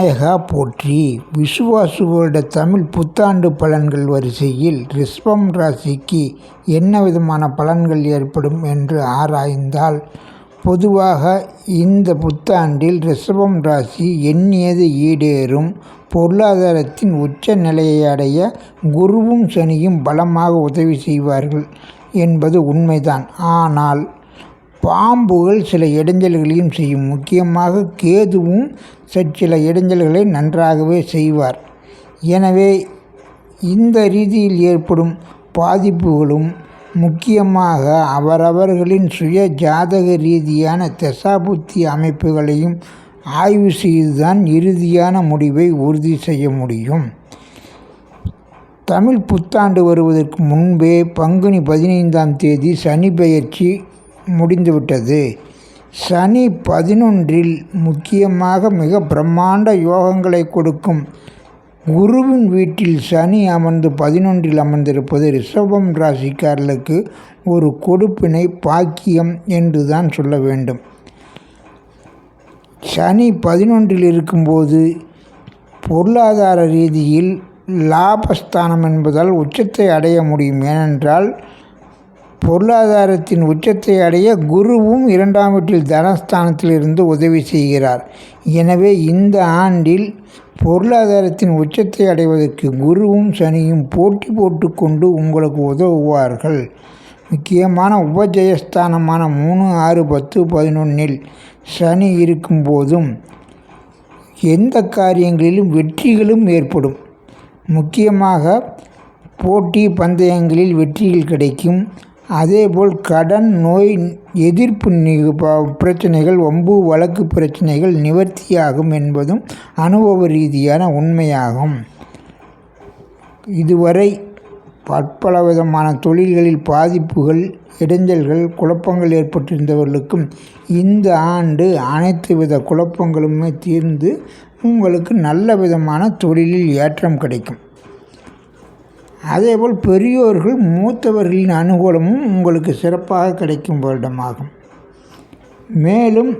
விநாயகா போற்றி. விசுவாசு வருட தமிழ் புத்தாண்டு பலன்கள் வரிசையில் ரிஷ்பம் ராசிக்கு என்ன விதமான பலன்கள் ஏற்படும் என்று ஆராய்ந்தால் பொதுவாக இந்த புத்தாண்டில் ரிஷபம் ராசி எண்ணியது ஈடேறும். பொருளாதாரத்தின் உச்ச நிலையை அடைய குருவும் சனியும் பலமாக உதவி செய்வார்கள் என்பது உண்மைதான். ஆனால் பாம்புகள் சில இடைஞ்சல்களையும் செய்யும். முக்கியமாக கேதுவும் சற்சில இடைஞ்சல்களை நன்றாகவே செய்வார். எனவே இந்த ரீதியில் ஏற்படும் பாதிப்புகளும் முக்கியமாக அவரவர்களின் சுய ஜாதக ரீதியான தசாபுத்தி அமைப்புகளையும் ஆய்வு செய்துதான் இறுதியான முடிவை உறுதி செய்ய முடியும். தமிழ் புத்தாண்டு வருவதற்கு முன்பே பங்குனி பதினைந்தாம் தேதி சனி பெயர்ச்சி முடிந்துவிட்டது. சனி பதினொன்றில் முக்கியமாக மிக பிரம்மாண்ட யோகங்களை கொடுக்கும். குருவின் வீட்டில் சனி அமர்ந்து பதினொன்றில் அமர்ந்திருப்பது ரிஷபம் ராசிக்காரர்களுக்கு ஒரு கொடுப்பினை பாக்கியம் என்று தான் சொல்ல வேண்டும். சனி பதினொன்றில் இருக்கும்போது பொருளாதார ரீதியில் லாபஸ்தானம் என்பதால் உச்சத்தை அடைய முடியும். ஏனென்றால் பொருளாதாரத்தின் உச்சத்தை அடைய குருவும் இரண்டாம் வீட்டில் தனஸ்தானத்திலிருந்து உதவி செய்கிறார். எனவே இந்த ஆண்டில் பொருளாதாரத்தின் உச்சத்தை அடைவதற்கு குருவும் சனியும் போட்டி போட்டுக்கொண்டு உங்களுக்கு உதவுவார்கள். முக்கியமான உபஜயஸ்தானமான மூணு ஆறு பத்து பதினொன்றில் சனி இருக்கும்போதும் எந்த காரியங்களிலும் வெற்றிகளும் ஏற்படும். முக்கியமாக போட்டி பந்தயங்களில் வெற்றிகள் கிடைக்கும். அதேபோல் கடன் நோய் எதிர்ப்பு பிரச்சனைகள் வம்பு வழக்கு பிரச்சனைகள் நிவர்த்தியாகும் என்பதும் அனுபவ ரீதியான உண்மையாகும். இதுவரை பற்பல விதமான தொழில்களில் பாதிப்புகள் இடைஞ்சல்கள் குழப்பங்கள் ஏற்பட்டிருந்தவர்களுக்கும் இந்த ஆண்டு அனைத்து வித குழப்பங்களுமே தீர்ந்து உங்களுக்கு நல்ல விதமான தொழிலில் ஏற்றம் கிடைக்கும். அதேபோல் பெரியோர்கள் மூத்தவர்களின் அனுகூலமும் உங்களுக்கு சிறப்பாக கிடைக்கும் வருடமாகும். மேலும்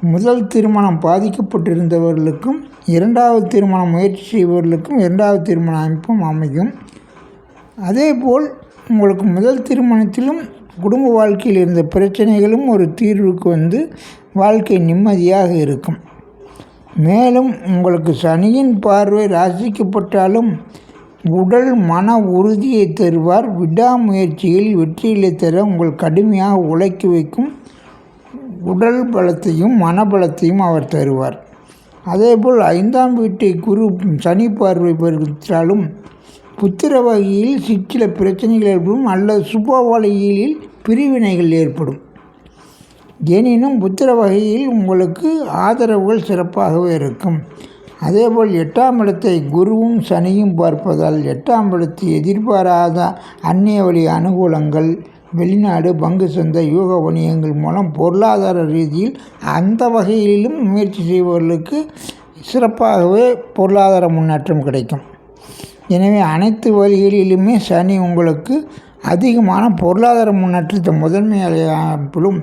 முதல் திருமணம் பாதிக்கப்பட்டிருந்தவர்களுக்கும் இரண்டாவது திருமணம் முயற்சி செய்பவர்களுக்கும் இரண்டாவது திருமண அமைப்பும் அமையும். அதேபோல் உங்களுக்கு முதல் திருமணத்திலும் குடும்ப வாழ்க்கையில் இருந்த பிரச்சனைகளும் ஒரு தீர்வுக்கு வந்து வாழ்க்கை நிம்மதியாக இருக்கும். மேலும் உங்களுக்கு சனியின் பார்வை ராசிக்கப்பட்டாலும் உடல் மன உறுதியை தருவார். விடாமுயற்சியில் வெற்றிகளை தர உங்கள் கடுமையாக உழைக்க வைக்கும் உடல் பலத்தையும் மனபலத்தையும் அவர் தருவார். அதேபோல் ஐந்தாம் வீட்டை குரு சனி பார்வை பெற்றாலும் புத்திர வகையில் சிற்சில பிரச்சனைகள் ஏற்படும் அல்லது சுப வகையில் பிரிவினைகள் ஏற்படும். எனினும் புத்திர வகையில் உங்களுக்கு ஆதரவுகள் சிறப்பாகவே இருக்கும். அதேபோல் எட்டாம் இடத்தை குருவும் சனியும் பார்ப்பதால் எட்டாம் இடத்து எதிர்பாராத அந்நிய வழி அனுகூலங்கள் வெளிநாடு பங்கு சந்தை யூக வணிகங்கள் மூலம் பொருளாதார ரீதியில் அந்த வகையிலும் முயற்சி செய்பவர்களுக்கு சிறப்பாகவே பொருளாதார முன்னேற்றம் கிடைக்கும். எனவே அனைத்து வழிகளிலுமே சனி உங்களுக்கு அதிகமான பொருளாதார முன்னேற்றத்தை முதன்மை அமைப்பிலும்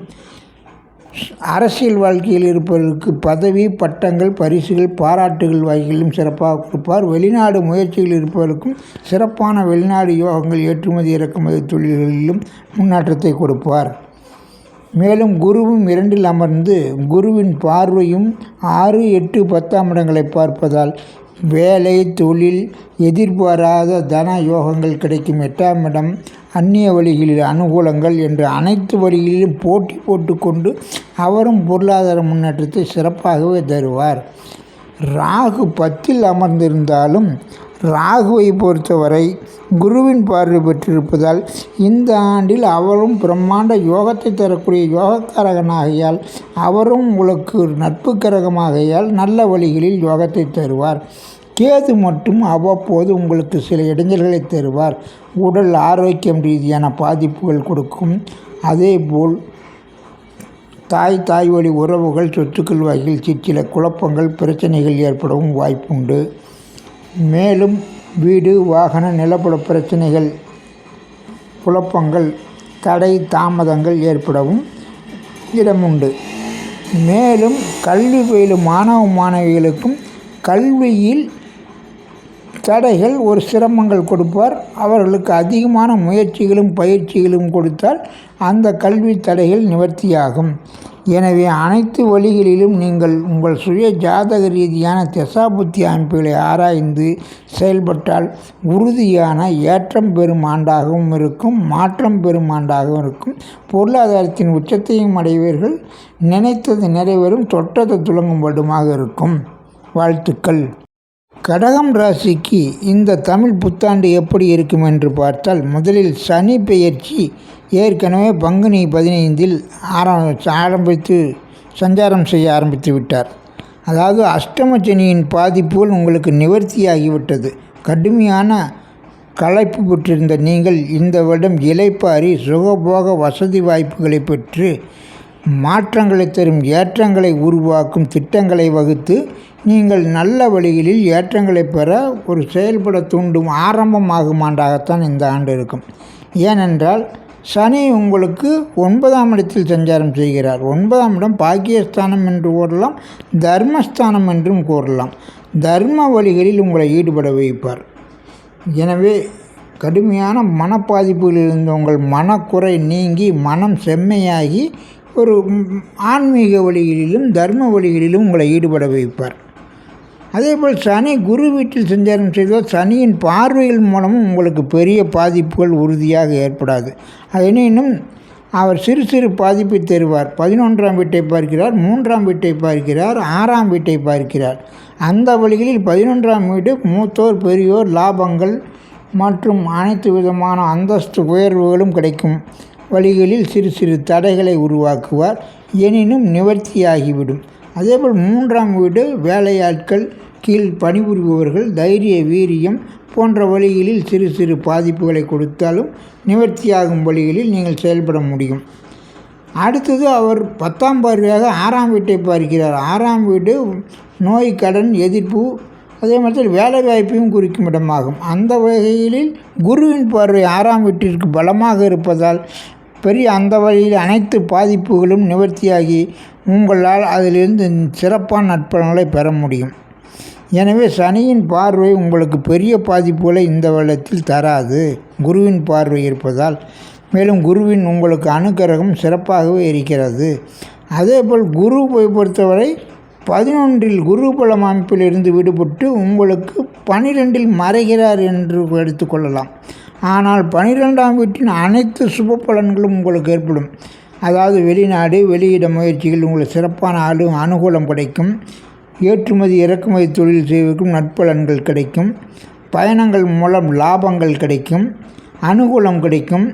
அரசியல் வாழ்க்கையில் இருப்பவர்களுக்கு பதவி பட்டங்கள் பரிசுகள் பாராட்டுகள் வகைகளிலும் சிறப்பாக கொடுப்பார். வெளிநாடு முயற்சியில் இருப்பவருக்கும் சிறப்பான வெளிநாடு யோகங்கள் ஏற்றுமதி இறக்குமதி தொழில்களிலும் முன்னேற்றத்தை கொடுப்பார். மேலும் குருவும் இரண்டில் அமர்ந்து குருவின் பார்வையும் ஆறு எட்டு பத்தாம் இடங்களை பார்ப்பதால் வேலை தொழில் எதிர்பாராத தன யோகங்கள் கிடைக்கும். எட்டாம் இடம் அந்நிய வழிகளில் அனுகூலங்கள் என்று அனைத்து வழிகளிலும் போட்டி போட்டுக்கொண்டு அவரும் பொருளாதார முன்னேற்றத்தை சிறப்பாகவே தருவார். ராகு பத்தில் அமர்ந்திருந்தாலும் ராகுவை பொறுத்தவரை குருவின் பார்வை பெற்றிருப்பதால் இந்த ஆண்டில் அவரும் பிரம்மாண்ட யோகத்தை தரக்கூடிய யோகக்காரகனாகையால் அவரும் உங்களுக்கு நட்பு கரகமாகையால் நல்ல வழிகளில் யோகத்தை தருவார். கேது மட்டும் அவ்வப்போது உங்களுக்கு சில இடைஞ்சல்களை தருவார். உடல் ஆரோக்கியம் ரீதியான பாதிப்புகள் கொடுக்கும். அதேபோல் தாய் தாய் வழி உறவுகள் சொத்துக்கள் வகையில் சிற்சில குழப்பங்கள் பிரச்சனைகள் ஏற்படவும் வாய்ப்புண்டு. மேலும் வீடு வாகன நிலப்பட பிரச்சனைகள் குழப்பங்கள் தடை தாமதங்கள் ஏற்படவும் இடமுண்டு. மேலும் கல்வி பயிலும் மாணவ மாணவிகளுக்கும் கல்வியில் தடைகள் ஒரு சிரமங்கள் கொடுப்பார். அவர்களுக்கு அதிகமான முயற்சிகளும் பயிற்சிகளும் கொடுத்தால் அந்த கல்வி தடைகள் நிவர்த்தியாகும். எனவே அனைத்து வழிகளிலும் நீங்கள் உங்கள் சுய ஜாதக ரீதியான தசாபுத்தி அமைப்புகளை ஆராய்ந்து செயல்பட்டால் உறுதியான ஏற்றம் பெறும் ஆண்டாகவும் இருக்கும் மாற்றம் பெறும் ஆண்டாகவும் இருக்கும். பொருளாதாரத்தின் உச்சத்தையும் அடைவீர்கள். நினைத்தது நிறைவேறும் தொட்டது துலங்கும் வருடமாக இருக்கும். வாழ்த்துக்கள். கடகம் ராசிக்கு இந்த தமிழ் புத்தாண்டு எப்படி இருக்கும் என்று பார்த்தால் முதலில் சனி பெயர்ச்சி ஏற்கனவே பங்குனி பதினைந்தில் ஆரம்ப ஆரம்பித்து சஞ்சாரம் செய்ய ஆரம்பித்து விட்டார். அதாவது அஷ்டம சனியின் பாதிப்புகள் உங்களுக்கு நிவர்த்தியாகிவிட்டது. கடுமையான களைப்பு பெற்றிருந்த நீங்கள் இந்த வருடம் இலைப்பாரி சுகபோக வசதி வாய்ப்புகளை பெற்று மாற்றங்களை தரும் ஏற்றங்களை உருவாக்கும் திட்டங்களை வகுத்து நீங்கள் நல்ல வழிகளில் ஏற்றங்களை பெற ஒரு செயல்பட தூண்டும் ஆரம்பமாகும் ஆண்டாகத்தான் இந்த ஆண்டு இருக்கும். ஏனென்றால் சனி உங்களுக்கு ஒன்பதாம் இடத்தில் சஞ்சாரம் செய்கிறார். ஒன்பதாம் இடம் பாக்கியஸ்தானம் என்று கூறலாம் தர்மஸ்தானம் என்றும் கூறலாம். தர்ம வழிகளில் உங்களை ஈடுபட வைப்பார். எனவே கடுமையான மனப்பாதிப்புகளில் இருந்த உங்கள் மனக்குறை நீங்கி மனம் செம்மையாகி ஒரு ஆன்மீக வழிகளிலும் தர்ம வழிகளிலும் உங்களை ஈடுபட வைப்பார். அதேபோல் சனி குரு வீட்டில் சஞ்சாரம் செய்தால் சனியின் பார்வைகள் மூலமும் உங்களுக்கு பெரிய பாதிப்புகள் உறுதியாக ஏற்படாது. எனினும் அவர் சிறு சிறு பாதிப்பை தருவார். பதினொன்றாம் வீட்டை பார்க்கிறார் மூன்றாம் வீட்டை பார்க்கிறார் ஆறாம் வீட்டை பார்க்கிறார். அந்த வழிகளில் பதினொன்றாம் வீடு மூத்தோர் பெரியோர் லாபங்கள் மற்றும் அனைத்து விதமான அந்தஸ்து உயர்வுகளும் கிடைக்கும். வழிகளில் சிறு சிறு தடைகளை உருவாக்குவார். எனினும் நிவர்த்தியாகிவிடும். அதேபோல் மூன்றாம் வீடு வேலையாட்கள் கீழ் பணிபுரிபவர்கள் தைரிய வீரியம் போன்ற வழிகளில் சிறு சிறு பாதிப்புகளை கொடுத்தாலும் நிவர்த்தியாகும் வழிகளில் நீங்கள் செயல்பட முடியும். அடுத்தது அவர் பத்தாம் பார்வையாக ஆறாம் வீட்டை பார்க்கிறார். ஆறாம் வீடு நோய் கடன் எதிர்ப்பு அதே மாதிரி வேலை வாய்ப்பையும் குறிக்கும் இடமாகும். அந்த வகையில் குருவின் பார்வை ஆறாம் வீட்டிற்கு பலமாக இருப்பதால் பெரிய அந்த வழியில் அனைத்து பாதிப்புகளும் நிவர்த்தியாகி உங்களால் அதிலிருந்து சிறப்பான நட்பலன்களை பெற முடியும். எனவே சனியின் பார்வை உங்களுக்கு பெரிய பாதிப்புகளை இந்த வருடத்தில் தராது. குருவின் பார்வை இருப்பதால். மேலும் குருவின் உங்களுக்கு அனுக்கிரகம் சிறப்பாகவே இருக்கிறது. அதேபோல் குருவை பொறுத்தவரை பதினொன்றில் குரு பலம் அமைப்பிலிருந்து விடுபட்டு உங்களுக்கு பனிரெண்டில் மறைகிறார் என்று எடுத்துக்கொள்ளலாம் ஆனால் பனிரெண்டாம் வீட்டின் அனைத்து சுப பலன்களும் உங்களுக்கு ஏற்படும். அதாவது வெளிநாடு வெளியிட முயற்சிகள் உங்களுக்கு சிறப்பான அனு அனுகூலம் கிடைக்கும். ஏற்றுமதி இறக்குமதி தொழில் செய்வதற்கும் நட்பலன்கள் கிடைக்கும். பயணங்கள் மூலம் லாபங்கள் கிடைக்கும். அனுகூலம் கிடைக்கும்.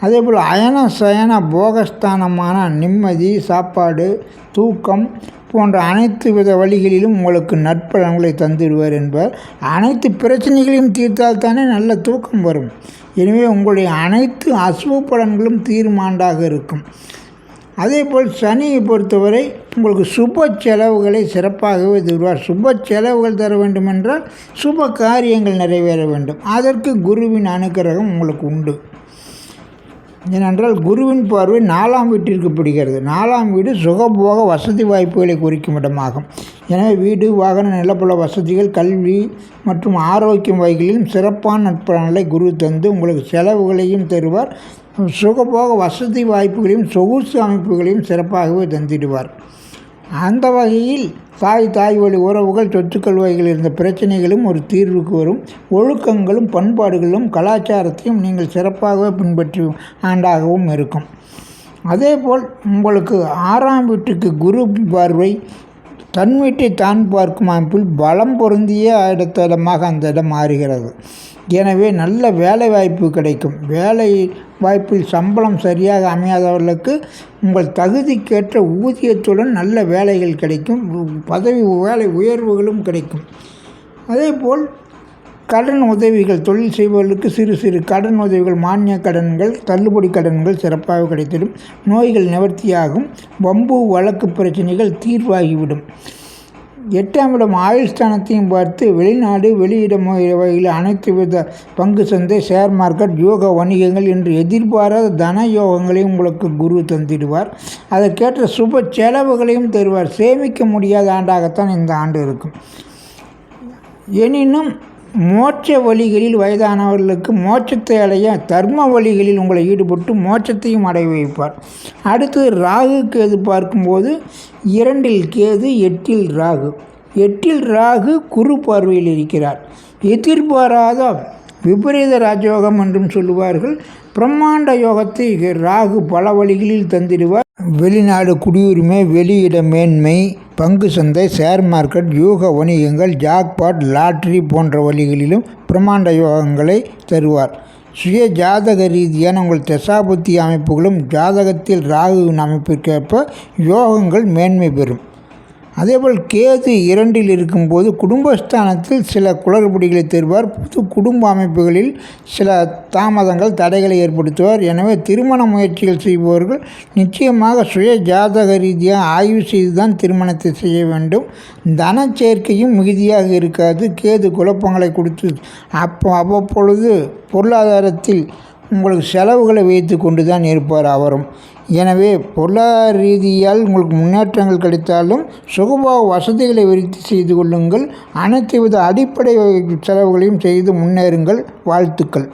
அதேபோல் அயன சயன போகஸ்தானமான நிம்மதி சாப்பாடு தூக்கம் போன்ற அனைத்து வித வழிகளிலும் உங்களுக்கு நட்பலன்களை தந்துடுவார் என்பார். அனைத்து பிரச்சனைகளையும் தீர்த்தால் தானே நல்ல தூக்கம் வரும். எனவே உங்களுடைய அனைத்து அசுவ பலன்களும் தீர்மாண்டாக இருக்கும். அதேபோல் சனியை பொறுத்தவரை உங்களுக்கு சுப செலவுகளை சிறப்பாகவே தருவார். சுப செலவுகள் தர வேண்டுமென்றால் சுப காரியங்கள் நிறைவேற வேண்டும். அதற்கு குருவின் அனுகிரகம் உங்களுக்கு உண்டு. ஏனென்றால் குருவின் பார்வை நாலாம் வீட்டிற்கு பிடிக்கிறது. நாலாம் வீடு சுகபோக வசதி வாய்ப்புகளை குறிக்கும் இடமாகும். எனவே வீடு வாகன நிலப்புல வசதிகள் கல்வி மற்றும் ஆரோக்கியம் வகைகளிலும் சிறப்பான நட்பலன்களை குரு தந்து உங்களுக்கு செலவுகளையும் தருவார். சுகபோக வசதி வாய்ப்புகளையும் சொகுசு அமைப்புகளையும் சிறப்பாகவே தந்திடுவார். அந்த வகையில் தாய் தாய் வழி உறவுகள் சொத்துக்கள் வகையில் இருந்த பிரச்சனைகளும் ஒரு தீர்வுக்கு வரும். ஒழுக்கங்களும் பண்பாடுகளும் கலாச்சாரத்தையும் நீங்கள் சிறப்பாகவே பின்பற்றி ஆண்டாகவும் இருக்கும். அதேபோல் உங்களுக்கு ஆறாம் வீட்டுக்கு குரு பார்வை தன் வீட்டை தான் பார்க்கும் அமைப்பில் பலம் பொருந்திய இடத்த இடமாக அந்த இடம் மாறுகிறது. எனவே நல்ல வேலை வாய்ப்பு கிடைக்கும். வேலை வாய்ப்பில் சம்பளம் சரியாக அமையாதவர்களுக்கு உங்கள் தகுதிக்கேற்ற ஊதியத்துடன் நல்ல வேலைகள் கிடைக்கும். பதவி வேலை உயர்வுகளும் கிடைக்கும். அதேபோல் கடன் உதவிகள் தொழில் செய்பவர்களுக்கு சிறு சிறு கடன் உதவிகள் மானிய கடன்கள் தள்ளுபடி கடன்கள் சிறப்பாக கிடைத்திடும். நோய்கள் நிவர்த்தியாகும். வம்பு வழக்கு பிரச்சனைகள் தீர்வாகிவிடும். எட்டாம் இடம் ஆயுள் ஸ்தானத்தையும் பார்த்து வெளிநாடு வெளியிட வகையில் அனைத்து வித பங்கு சந்தை ஷேர் மார்க்கெட் யோக வணிகங்கள் என்று எதிர்பாராத தன யோகங்களையும் உங்களுக்கு குரு தந்திடுவார். அதற்கேற்ற சுப செலவுகளையும் தருவார். சேமிக்க முடியாத ஆண்டாகத்தான் இந்த ஆண்டு இருக்கும். எனினும் மோட்ச வழிகளில் வயதானவர்களுக்கு மோட்சத்தை அடைய தர்ம வழிகளில் உங்களை ஈடுபட்டு மோட்சத்தையும் அடைய வைப்பார். அடுத்து ராகு கேது பார்க்கும்போது இரண்டில் கேது எட்டில் ராகு. எட்டில் ராகு குரு பார்வையில் இருக்கிறார். எதிர்பாராத விபரீத ராஜயோகம் என்றும் சொல்லுவார்கள். பிரம்மாண்ட யோகத்தை ராகு பல வழிகளில் தந்திடுவார். வெளிநாடு குடியுரிமை வெளியிட மேன்மை பங்கு சந்தை ஷேர் மார்க்கெட் யூக வணிகங்கள் ஜாக்பாட் லாட்ரி போன்ற வழிகளிலும் பிரம்மாண்ட யோகங்களை தருவார். சுய ஜாதக ரீதியான உங்கள் தசாபுத்தி அமைப்புகளும் ஜாதகத்தில் ராகுவின் அமைப்பிற்கேற்ப யோகங்கள் மேன்மை பெறும். அதேபோல் கேது இரண்டில் இருக்கும்போது குடும்பஸ்தானத்தில் சில குளறுபடிகளை தருவார். புது குடும்ப அமைப்புகளில் சில தாமதங்கள் தடைகளை ஏற்படுத்துவார். எனவே திருமண முயற்சிகள் செய்பவர்கள் நிச்சயமாக சுய ஜாதக ரீதியாக ஆய்வு செய்து தான் திருமணத்தை செய்ய வேண்டும். தன சேர்க்கையும் மிகுதியாக இருக்காது. கேது குழப்பங்களை கொடுத்து அப்போ அவ்வப்பொழுது பொருளாதாரத்தில் உங்களுக்கு செலவுகளை வைத்து கொண்டு தான் இருப்பார் அவரும். எனவே பொருளாதார ரீதியால் உங்களுக்கு முன்னேற்றங்கள் கிடைத்தாலும் சுகபோக வசதிகளை விருத்தி செய்து கொள்ளுங்கள். அனைத்து வித அடிப்படை செலவுகளையும் செய்து முன்னேறுங்கள். வாழ்த்துக்கள்.